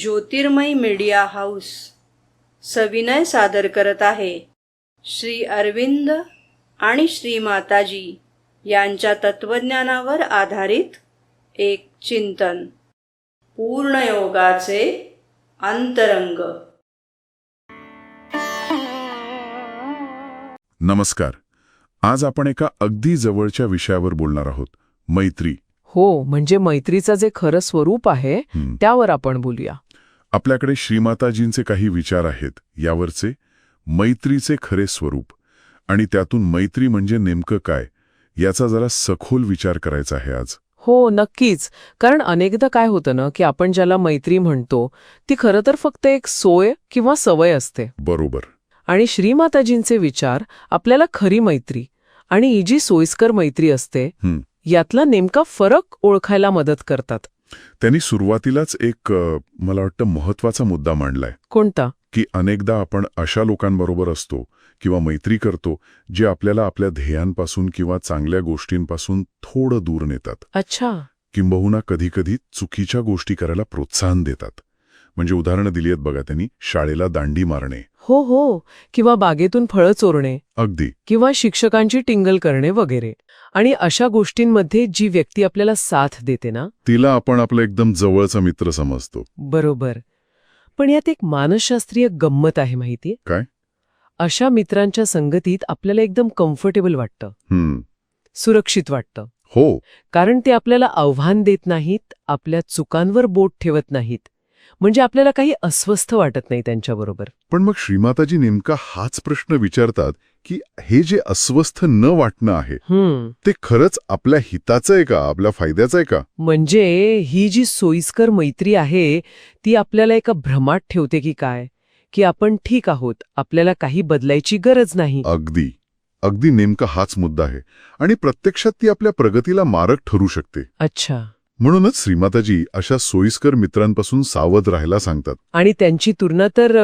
ज्योतिर्मय media house सविनय सादर करत आहे. श्री अरविंद आणि श्री माताजी यांच्या तत्वज्ञानावर आधारित एक चिंतन. पूर्णयोगाचे अंतरंग. नमस्कार. आज आपण एका अगदी जवळच्या विषयावर बोलणार आहोत. मैत्री. हो म्हणजे मैत्रीचं जे खरं स्वरूप आहे हं. त्यावर आपण बोलूया. आपल्याकडे श्रीमाताजींचे काही विचार आहेत यावरचे मैत्रीचे खरे स्वरूप. आणि त्यातून मैत्री म्हणजे नेमकं काय याचा जरा सखोल विचार करायचा आहे आज. हो नक्कीच. कारण अनेकदा काय होतं ना की आपण ज्याला मैत्री म्हणतो ती खरं तर फक्त एक सोय किंवा सवय असते. बरोबर. आणि श्रीमाताजींचे विचार आपल्याला खरी मैत्री आणि ही जी सोयीस्कर मैत्री असते. यातला नेमका फरक ओळखायला मदत करतात. त्यांनी सुरुवातीलाच एक मला वाटतं महत्त्वाचा मुद्दा मांडलाय. कोणता? की अनेकदा आपण अशा लोकांबरोबर असतो किंवा मैत्री करतो जे आपल्याला आपल्या ध्येयांपासून किंवा चांगल्या गोष्टींपासून थोडं दूर नेतात. अच्छा. किंबहुना कधीकधी चुकीच्या गोष्टी करायला प्रोत्साहन देतात. म्हणजे उदाहरणं दिली आहेत बघा त्यांनी शाळेला दांडी मारणे. हो हो किंवा बागेतून फळं चोरणे. अगदी. किंवा शिक्षकांची टिंगल करणे वगैरे. आणि अशा गोष्टींमध्ये जी व्यक्ती आपल्याला साथ देते ना? तिला आपण आपला एकदम जवळचा मित्र समजतो. बरोबर. पण यात एक मानसशास्त्रीय गंमत आहे माहितीये? काय? अशा मित्रांच्या संगतीत आपल्याला एकदम कम्फर्टेबल वाटतं. सुरक्षित वाटतं. हो. कारण ते आपल्याला आव्हान देत नाहीत आपल्या चुकांवर बोट ठेवत नाहीत. म्हणजे आपल्याला काही अस्वस्थ वाटत नाही त्यांच्याबरोबर. पण मग श्रीमाताजी नेमका हाच प्रश्न विचारतात की हे जे अस्वस्थ न वाटणं आहे ते खरंच आपल्या हिताचं आहे का? आपल्या फायद्याचं आहे का? म्हणजे ही जी सोयीस्कर मैत्री आहे ती आपल्याला एका भ्रमात ठेवते की काय? की आपण ठीक आहोत आपल्याला काही बदलायची गरज नाही. अगदी. अगदी नेमका हाच मुद्दा आहे. आणि प्रत्यक्षात ती आपल्या प्रगतीला मारक ठरू शकते. अच्छा. म्हणूनच श्रीमाताजी अशा सोयीस्कर मित्रांपासून सावध राहायला सांगतात. आणि त्यांची तुलना तर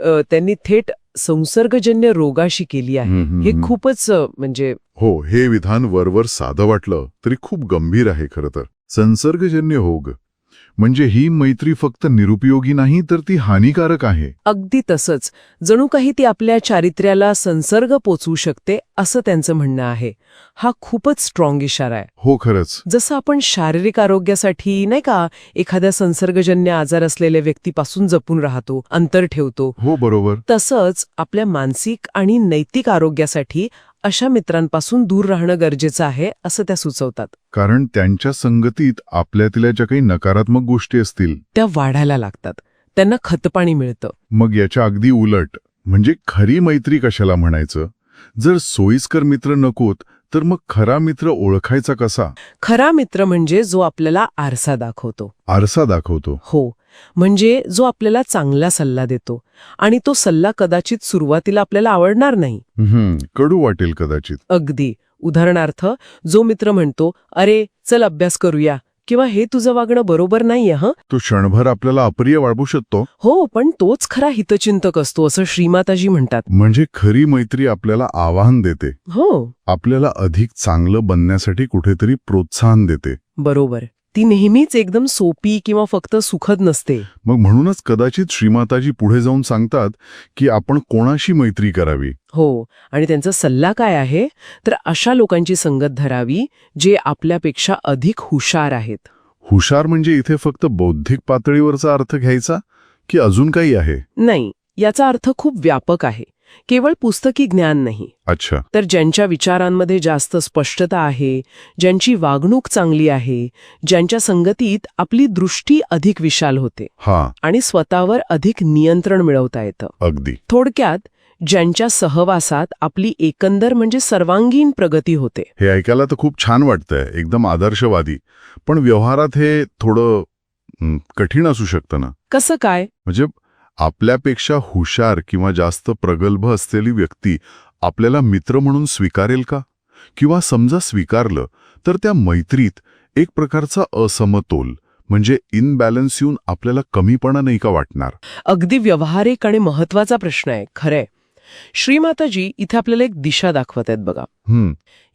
अ, त्यांनी थेट संसर्गजन्य रोगाशी केली आहे. हे खूपच अ, म्हणजे हो हे विधान वरवर साधं वाटलं तरी खूप गंभीर आहे खरं तर. संसर्गजन्य होग म्हणजे ही मैत्री फक्त निरुपयोगी नाही तर ती हानिकारक आहे. अगदी तसंच. जणू काही ती आपल्या चारित्र्याला संसर्ग पोचवू शकते असं त्यांचं म्हणणं आहे. हा खूपच स्ट्रॉंग इशारा आहे. हो खरंच. जसं आपण शारीरिक आरोग्यासाठी नाही का एखाद्या संसर्गजन्य आजार असलेल्या व्यक्तीपासून जपून राहतो अंतर ठेवतो. हो बरोबर. तसंच आपल्या मानसिक आणि नैतिक आरोग्यासाठी अशा मित्रांपासून दूर राहणं गरजेचं आहे असं त्या सुचवतात. कारण त्यांच्या संगतीत आपल्यातल्या ज्या काही नकारात्मक गोष्टी असतील त्या वाढायला लागतात. त्यांना खतपाणी मिळतं. मग याच्या अगदी उलट म्हणजे खरी मैत्री कशाला म्हणायचं? जर सोयीस्कर मित्र नकोत तर मग खरा मित्र ओळखायचा कसा? खरा मित्र म्हणजे जो आपल्याला आरसा दाखवतो. आरसा दाखवतो. हो म्हणजे जो आपल्याला चांगला सल्ला देतो. आणि तो सल्ला कदाचित सुरुवातीला आपल्याला आवडणार नाही. हम्म कडू वाटेल कदाचित. अगदी. उदाहरणार्थ जो मित्र म्हणतो अरे चल अभ्यास करूया. किंवा हे तुझं वागणं बरोबर नाहीये हं? तो क्षणभर आपल्याला अप्रिय वाढवू शकतो. हो पण तोच खरा हितचिंतक असतो असं श्रीमाताजी म्हणतात. म्हणजे खरी मैत्री आपल्याला आवाहन देते. हो. आपल्याला अधिक चांगलं बनण्यासाठी कुठेतरी प्रोत्साहन देते. बरोबर. ती नेहमीच एकदम सोपी किंवा फक्त सुखद नसते. मग म्हणूनच कदाचित श्रीमाताजी पुढे जाऊन सांगतात की आपण कोणाशी मैत्री करावी? हो आणि त्यांचा सल्ला काय आहे? तर अशा लोकांची संगत धरावी जे आपल्यापेक्षा अधिक हुशार आहेत. हुशार म्हणजे इथे फक्त बौद्धिक पातळीवरचा अर्थ घ्यायचा की अजून काही आहे? नाही याचा अर्थ खूप व्यापक आहे. केवळ पुस्तकी ज्ञान नाही. अच्छा. तर ज्यांच्या विचारांमध्ये जास्त स्पष्टता आहे ज्यांची वागणूक चांगली आहे ज्यांच्या संगतीत आपली दृष्टी अधिक विशाल होते हा. आणि स्वतःवर अधिक नियंत्रण मिळवता येतं. अगदी. थोडक्यात ज्यांच्या सहवासात आपली एकंदर म्हणजे सर्वांगीण प्रगती होते. हे ऐकायला तर खूप छान वाटतंय एकदम आदर्शवादी. पण व्यवहारात हे थोडं हं, कठीण असू शकतं ना? कसं काय? म्हणजे आपल्यापेक्षा हुशार किंवा जास्त प्रगल्भ असलेली व्यक्ती आपल्याला मित्र म्हणून स्वीकारेल का? किंवा समजा स्वीकारलं तर त्या मैत्रीत एक प्रकारचा असमतोल म्हणजे इनबॅलन्स येऊन आपल्याला कमीपणा नाही का वाटणार? अगदी व्यावहारिक आणि महत्त्वाचा प्रश्न आहे खरंय. श्रीमाताजी इथे आपल्याला एक दिशा दाखवत आहेत बघा.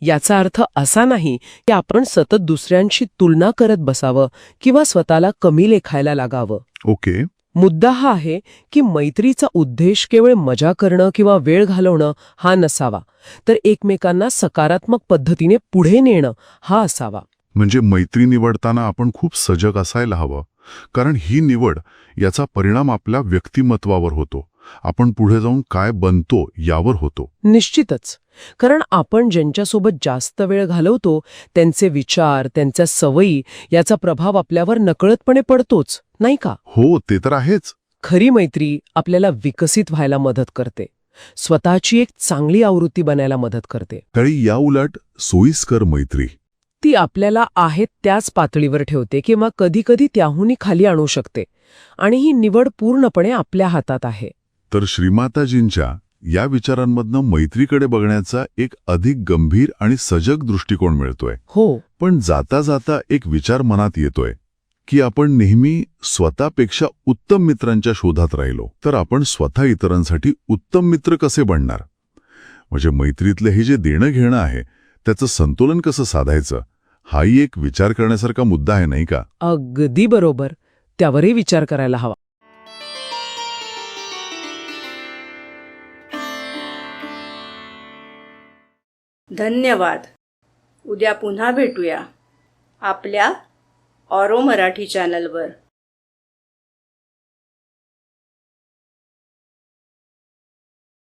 याचा अर्थ असा नाही की आपण सतत दुसऱ्यांशी तुलना करत बसावं किंवा स्वतःला कमी लेखायला लागावं. ओके. मुद्दा हा आहे की मैत्रीचा उद्देश केवळ मजा करणं किंवा वेळ घालवणं हा नसावा तर एकमेकांना सकारात्मक पद्धतीने पुढे नेणं हा असावा. म्हणजे मैत्री निवडताना आपण खूप सजग असायला हवं कारण ही निवड याचा परिणाम आपल्या व्यक्तिमत्वावर होतो. आपण पुढे जाऊन काय बनतो यावर होतो. निश्चितच कारण आपण ज्यांच्यासोबत जास्त वेळ घालवतो त्यांचे विचार त्यांच्या सवयी याचा प्रभाव आपल्यावर नकळतपणे पडतोच. नाही का? हो ते तर आहेच. खरी मैत्री आपल्याला विकसित व्हायला मदत करते. स्वतःची एक चांगली आवृत्ती बनायला मदत करते. तरी या उलट सोयीस्कर मैत्री. ती आपल्याला आहेत त्याच पातळीवर ठेवते किंवा कधीकधी त्याहूनही खाली आणू शकते. आणि ही निवड पूर्णपणे आपल्या हातात आहे. तर श्रीमाताजींच्या या विचारांमधनं मैत्रीकडे बघण्याचा एक अधिक गंभीर आणि सजग दृष्टिकोन मिळतोय. हो. पण जाता जाता एक विचार मनात येतोय. की आपण नेहमी स्वतःपेक्षा उत्तम मित्रांच्या शोधात राहिलो तर आपण स्वतः इतरांसाठी उत्तम मित्र कसे बनणार? म्हणजे मैत्रीतलं हे जे देणं घेणं आहे त्याचं संतुलन कसं साधायचं? हाही एक विचार करण्यासारखा मुद्दा आहे नाही का? अगदी बरोबर. त्यावरही विचार करायला हवा. धन्यवाद. उद्या पुन्हा भेटूया. आपल्या ऑरो मराठी चॅनलवर.